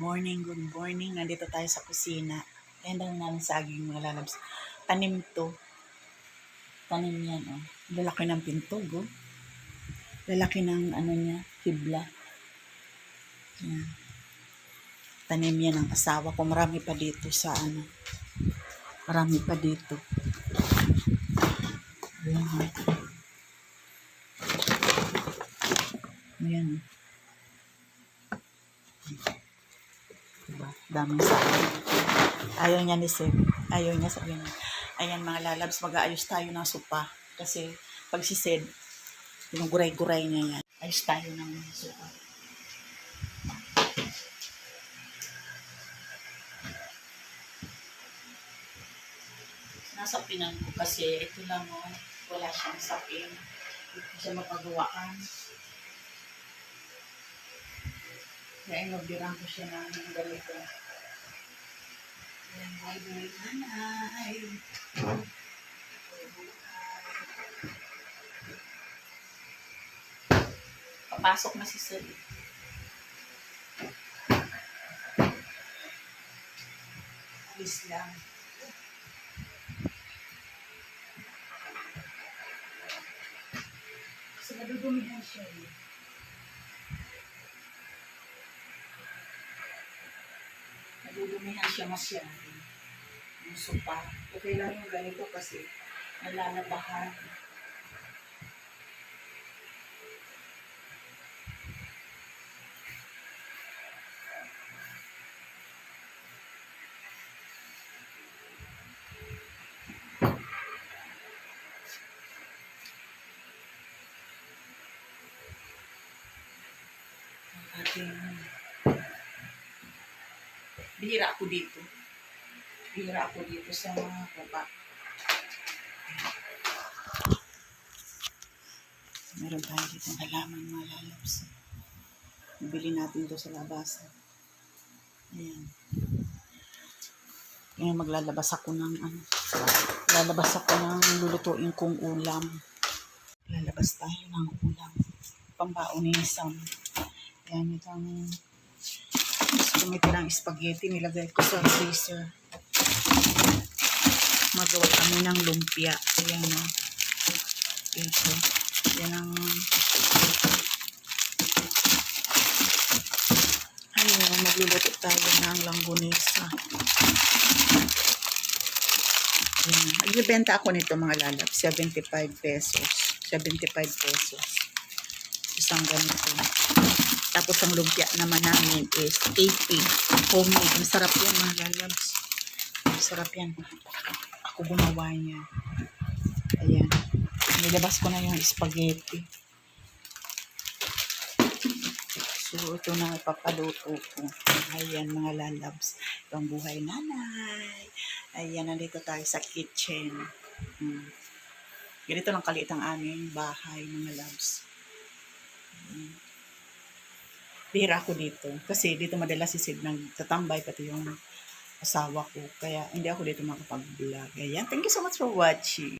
morning, good morning. Nandito tayo sa kusina. Ayan lang namin saging mga lalabs. Tanim to. Tanim yan, oh. Lalaki ng pintog, oh. Lalaki ng, ano niya, hibla. Yan. Tanim yan ng asawa ko. Marami pa dito sa, ano. Marami pa dito. Ayan, oh. Ayan, oh. Daming sayang. Ayaw niya ni Seb. Ayaw niya sabi niya. Ayan mga lalabs, mag-aayos tayo ng sopa. Kasi pag si Seb, yung guray-guray niya yan. Ayos tayo ng sopa. Nasa pinan ko kasi ito lang mo, wala siyang sapin. Hindi siya mapagawaan. Kaya inobirang ko siya ng ganito. Ayan, hi, hi, nanay. Papasok na si Sir. Alis lang. Kasi nadudumihan siya eh. nadudumihan siya masyado. Yung sopa. Okay lang yung ganito kasi nalalabahan. Ating bihira ako dito. Bihira ako dito sa mga baba. Meron tayo dito halaman mga lalabs. Bili natin to sa labasan. Ayan. Ngayon maglalabas ako ng ano. Lalabas ako ng lulutuin kong ulam. Lalabas tayo ng ulam. Pambaon ni Sam. Ayan itong Gumiti ng spaghetti, nilagay ko sa freezer. Magawa kami ng lumpia. Ayan o. Ito. Yan ang... Ayun, magluluto tayo ng langgonesa. Ayan. Nagbibenta ako nito mga lalab. 75 pesos. 75 pesos. Isang ganito. Tapos ang lumpia naman namin is 80. Homemade. Masarap yan mga lalabs. Masarap yan. Ako gumawa niya. Ayan. Nilabas ko na yung spaghetti. So, ito na ipapaluto ko. Ayan mga lalabs. Ito ang buhay nanay. Ayan, nandito tayo sa kitchen. Hmm. Ganito lang kaliit ang aming bahay mga labs. Hmm bihira ako dito. Kasi dito madalas si Sid nang tatambay pati yung asawa ko. Kaya hindi ako dito makapag-vlog. Ayan. Thank you so much for watching.